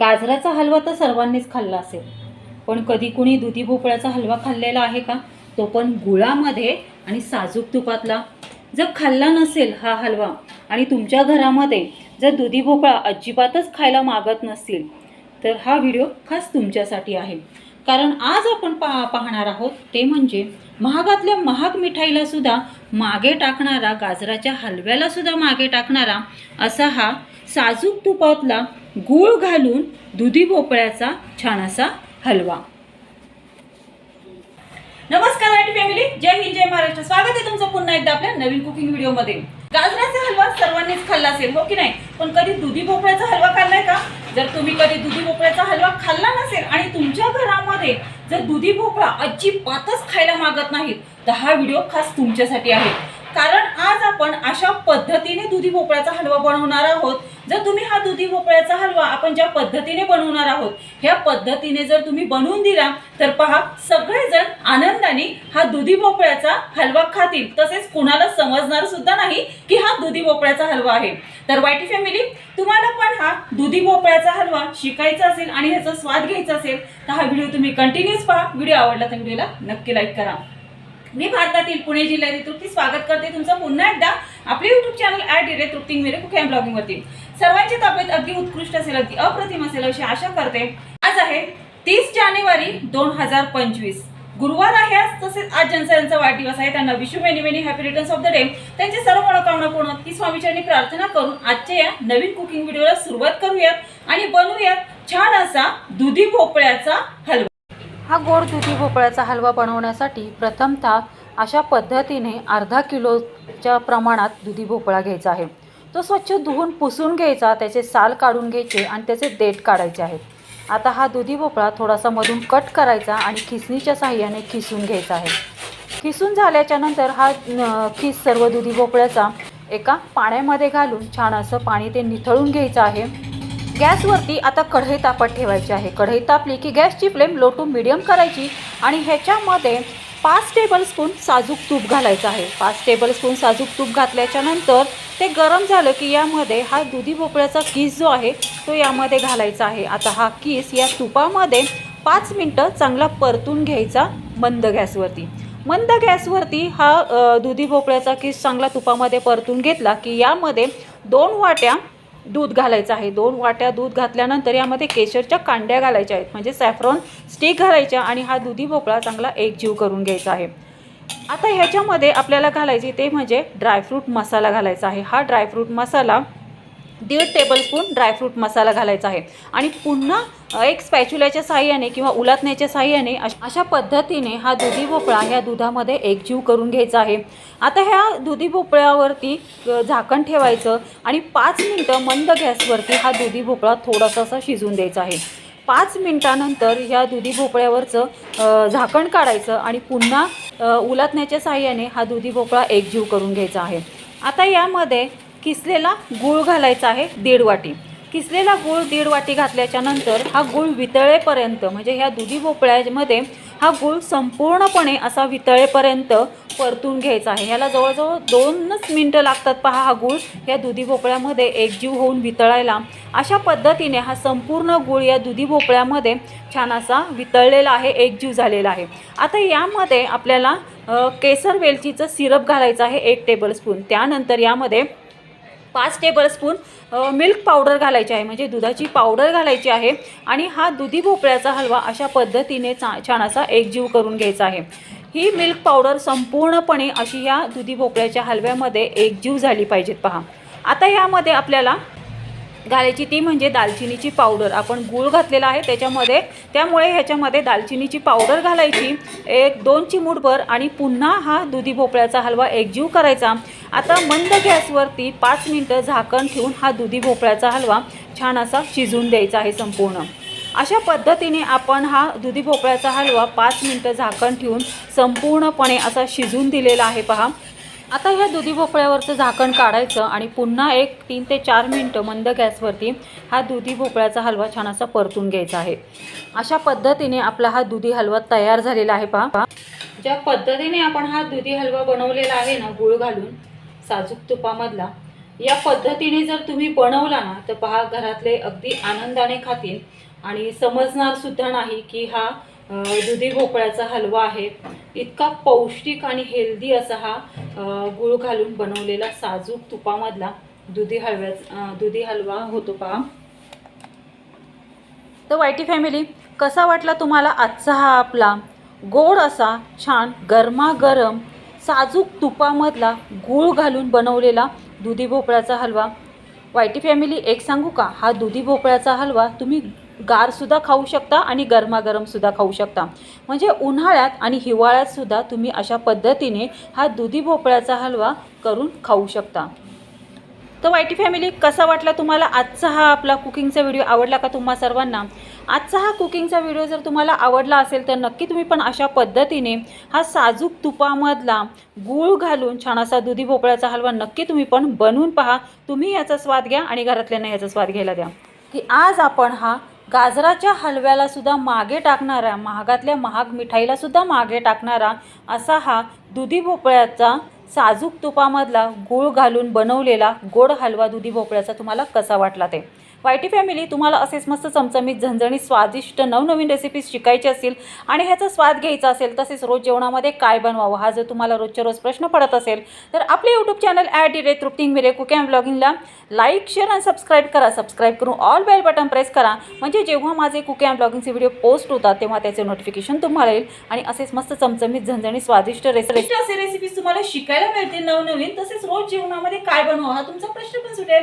गाजराचा हलवा तर सर्वांनीच खाल्ला असेल. पण कधी कुणी दुधी भोपळ्याचा हलवा खाल्लेला आहे का? तो पण गुळामध्ये आणि साजूक तुपातला. जर खाल्ला नसेल हा हलवा आणि तुमच्या घरामध्ये जर दुधी भोपळा अजिबातच खायला मागत नसतील तर हा व्हिडिओ खास तुमच्यासाठी आहे. कारण आज आपण पा पाहणार आहोत ते म्हणजे महागातल्या महाग मिठाईला सुद्धा मागे टाकणारा गाजराच्या हलव्याला सुद्धा मागे टाकणारा असा हा साजूक तुपातला गूळ घालून दुधी भोपळ्याचा छान असा हलवा. नमस्कार आयटी फॅमिली जय हिंद जय महाराष्ट्र. स्वागत आहे तुमचं पुन्हा एकदा आपल्या नवीन कुकिंग व्हिडिओमध्ये गाजराचा हलवा सर्वांनीच खाल्ला असेल हो की नाही? पण कधी दुधी भोपळ्याचा हलवा खाल्लाय का? जर तुम्ही कधी दुधी भोपळ्याचा हलवा खाल्ला नसेल आणि तुमच्या घरामध्ये जर दुधी भोपळा अजिबातच खायला मागत नाहीत तर हा व्हिडिओ खास तुमच्यासाठी आहे. कारण आज आपण अशा पद्धतीने दुधी भोपळ्याचा हलवा बनवणार आहोत. जर तुम्ही हा दुधी भोपळ्याचा हलवा आपण ज्या पद्धतीने बनवणार आहोत ह्या पद्धतीने जर तुम्ही बनवून दिला तर पहा सगळेजण आनंदाने हा दुधी भोपळ्याचा हलवा खातील. तसेच कुणाला समजणार सुद्धा नाही की हा दुधी भोपळ्याचा हलवा आहे. तर वाईटी फॅमिली तुम्हाला पण हा दुधी भोपळ्याचा हलवा शिकायचा असेल आणि ह्याचा स्वाद घ्यायचा असेल तर हा व्हिडिओ तुम्ही कंटिन्यूस पहा. व्हिडिओ आवडला तर व्हिडिओला नक्की लाईक करा. मी भारतातील पुणे जिल्ह्यातील तृप्ती स्वागत करते. तुमचं पुन्हा एकदा आपले YouTube channel at the rate Trupti मेरे कुक ब्लॉगिंगवरती सर्वांची तब्येत अगदी उत्कृष्ट असेल अगदी अप्रतिम असेल अशी आशा करते. आज आहे तीस जानेवारी दोन हजार पंचवीस. गुरुवार आहे आज तसेच आज जनसायांचा वाढदिवस आहे. त्यांना wish you many many happy returns of the day त्यांची सर्व मनोकामना पूर्ण की स्वामीचरणी प्रार्थना करून आजच्या या नवीन कुकिंग व्हिडिओला सुरुवात करूयात आणि बनवूयात छान असा दुधी भोपळ्याचा हलवा. हा गोड दुधी भोपळ्याचा हलवा बनवण्यासाठी प्रथमतः अशा पद्धतीने अर्धा किलोच्या प्रमाणात दुधी भोपळा घ्यायचा आहे. तो स्वच्छ धुवून पुसून घ्यायचा त्याचे साल काढून घ्यायचे आणि त्याचे देठ काढायचे आहेत. आता हा दुधी भोपळा थोडासा मधून कट करायचा आणि खिसणीच्या साह्याने खिसून घ्यायचा आहे. खिसून झाल्याच्यानंतर हा खिस सर्व दुधी भोपळ्याचा एका पाण्यामध्ये घालून छान असं पाणी ते निथळून घ्यायचं आहे. गॅसवरती आता कढई तापत ठेवायची आहे. कढई तापली की गॅसची फ्लेम लो टू मिडियम करायची आणि ह्याच्यामध्ये पाच टेबलस्पून साजूक तूप घालायचं आहे. पाच टेबलस्पून साजूक तूप घातल्याच्या नंतर ते गरम झालं की यामध्ये हा दुधी भोपळ्याचा किस जो आहे तो यामध्ये घालायचा आहे. आता हा किस या तुपामध्ये पाच मिनटं चांगला परतून घ्यायचा मंद गॅसवरती. मंद गॅसवरती हा दुधी भोपळ्याचा किस चांगला तुपामध्ये परतून घेतला की यामध्ये दोन वाट्या दूध घालायचं आहे. दोन वाट्या दूध घातल्यानंतर यामध्ये केशरच्या कांड्या घालायच्या आहेत. म्हणजे सॅफ्रॉन स्टिक घालायच्या आणि हा दुधी भोपळा चांगला एकजीव करून घ्यायचा आहे. आता ह्याच्यामध्ये आपल्याला घालायची ते म्हणजे ड्रायफ्रूट मसाला घालायचा आहे. हा ड्रायफ्रूट मसाला दीड टेबलस्पून ड्रायफ्रूट मसाला घालायचा आहे. आणि पुन्हा एक स्पॅच्युल्याच्या साह्याने किंवा उलातण्याच्या साह्याने अश- अशा पद्धतीने हा दुधी भोपळा ह्या दुधामध्ये एकजीव करून घ्यायचा आहे. आता ह्या दुधी भोपळ्यावरती झाकण ठेवायचं आणि पाच मिनटं मंद गॅसवरती हा दुधी भोपळा थोडासा असा शिजून द्यायचा आहे. पाच मिनटानंतर ह्या दुधी भोपळ्यावरचं झाकण काढायचं आणि पुन्हा उलातण्याच्या साह्याने हा दुधी भोपळा एकजीव करून घ्यायचा आहे. आता यामध्ये किसलेला गूळ घालायचा आहे दीड वाटी. किसलेला गूळ दीड वाटी घातल्याच्या नंतर हा गूळ वितळेपर्यंत म्हणजे ह्या दुधी भोपळ्यामध्ये हा गूळ संपूर्णपणे असा वितळेपर्यंत परतून घ्यायचा आहे. ह्याला जवळजवळ दोनच मिनटं लागतात पहा हा गूळ या दुधी भोपळ्यामध्ये एकजीव होऊन वितळायला. अशा पद्धतीने हा संपूर्ण गूळ या दुधी भोपळ्यामध्ये छान असा वितळलेला आहे एकजीव झालेला आहे. आता यामध्ये आपल्याला केसर वेलचीचं सिरप घालायचं आहे एक टेबलस्पून. त्यानंतर यामध्ये पाच टेबलस्पून मिल्क पावडर घालायची आहे. म्हणजे दुधाची पावडर घालायची आहे. आणि हा दुधी भोपळ्याचा हलवा अशा पद्धतीने चा छान असा एकजीव करून घ्यायचा आहे. ही मिल्क पावडर संपूर्णपणे अशी या दुधी भोपळ्याच्या हलव्यामध्ये एकजीव झाली पाहिजेत पहा. आता यामध्ये आपल्याला घालायची ती म्हणजे दालचिनीची पावडर आपण गूळ घातलेला आहे त्याच्यामध्ये. त्यामुळे ह्याच्यामध्ये दालचिनीची पावडर घालायची. एक दोन चिमूटभर आणि पुन्हा हा दुधी भोपळ्याचा हलवा एकजीव करायचा. आता मंद गॅसवरती पाच मिनटं झाकण ठेवून हा दुधी भोपळ्याचा हलवा छान असा शिजून द्यायचा आहे संपूर्ण. अशा पद्धतीने आपण हा दुधी भोपळ्याचा हलवा पाच मिनटं झाकण ठेवून संपूर्णपणे असा शिजून दिलेला आहे पहा. आता ह्या दुधी भोपळ्यावरचं झाकण काढायचं आणि पुन्हा एक तीन ते चार मिनटं मंद गॅसवरती हा दुधी भोपळ्याचा हलवा छान असा परतून घ्यायचा आहे. अशा पद्धतीने आपला हा दुधी हलवा तयार झालेला आहे पहा. ज्या पद्धतीने आपण हा दुधी हलवा बनवलेला आहे ना गुळ घालून साजूक तुपामधला. या पद्धतीने जर तुम्ही बनवला ना तर पहा घरातले अगदी आनंदाने खातील. आणि समजणार सुद्धा नाही की हा दुधी भोपळ्याचा हलवा आहे. इतका पौष्टिक आणि हेल्दी असा हा गुळ गूळ घालून बनवलेला साजूक तुपामधला दुधी हलव्या दुधी हलवा होतो पहा. तर वायटी फॅमिली कसा वाटला तुम्हाला आजचा हा आपला? गोड असा छान गरमागरम साजूक तुपामधला गूळ घालून बनवलेला दुधी भोपळ्याचा हलवा. वायटी फॅमिली एक सांगू का? हा दुधी भोपळ्याचा हलवा तुम्ही गारसुद्धा खाऊ शकता आणि गरमागरमसुद्धा खाऊ शकता. म्हणजे उन्हाळ्यात आणि हिवाळ्यातसुद्धा तुम्ही अशा पद्धतीने हा दुधी भोपळ्याचा हलवा करून खाऊ शकता. तर वायटी फॅमिली कसा वाटला तुम्हाला आजचा हा आपला कुकिंगचा व्हिडिओ? आवडला का तुम्हा सर्वांना? आजचा हा कुकिंगचा व्हिडिओ जर तुम्हाला आवडला असेल तर नक्की तुम्ही पण अशा पद्धतीने हा साजूक तुपामधला गूळ घालून छान असा दुधी भोपळ्याचा हलवा नक्की तुम्ही पण बनवून पहा. तुम्ही याचा स्वाद घ्या आणि घरातल्यांना याचा स्वाद घ्यायला द्या. की आज आपण हा गाजराच्या हलव्याला सुद्धा मागे टाकणारा महागातल्या महाग मिठाईला सुद्धा मागे टाकणारा असा हा दुधी भोपळ्याचा साजूक तुपामधला गूळ घालून बनवलेला गोड हलवा दुधी भोपळ्याचा तुम्हाला कसा वाटला ते? वायटी फॅमिली तुम्हाला असेच मस्त चमचमीत झणझणीत स्वादिष्ट नवनवीन रेसिपीज शिकायची असतील आणि ह्याचा स्वाद घ्यायचा असेल तसेच रोज जेवणामध्ये काय बनवावं हा जर तुम्हाला रोजच्या रोज प्रश्न पडत असेल तर आपले YouTube channel at the rate तृप्तिंग मिरे कुक अँड ब्लॉगिंगला लाईक शेअर आणि सबस्क्राईब करा. सबस्क्राईब करून ऑल बेल बटन प्रेस करा. म्हणजे जेव्हा माझे कुक अँड ब्लॉगिंगचे व्हिडिओ पोस्ट होतात तेव्हा त्याचे नोटिफिकेशन तुम्हाला येईल आणि असेच मस्त चमचमीत झणझणीत स्वादिष्ट रेसिपी असे रेसिपीज तुम्हाला शिकायला मिळतील नवनवीन तसेच रोज जेवणामध्ये काय बनवा हा तुमचा प्रश्न पण सुटेल.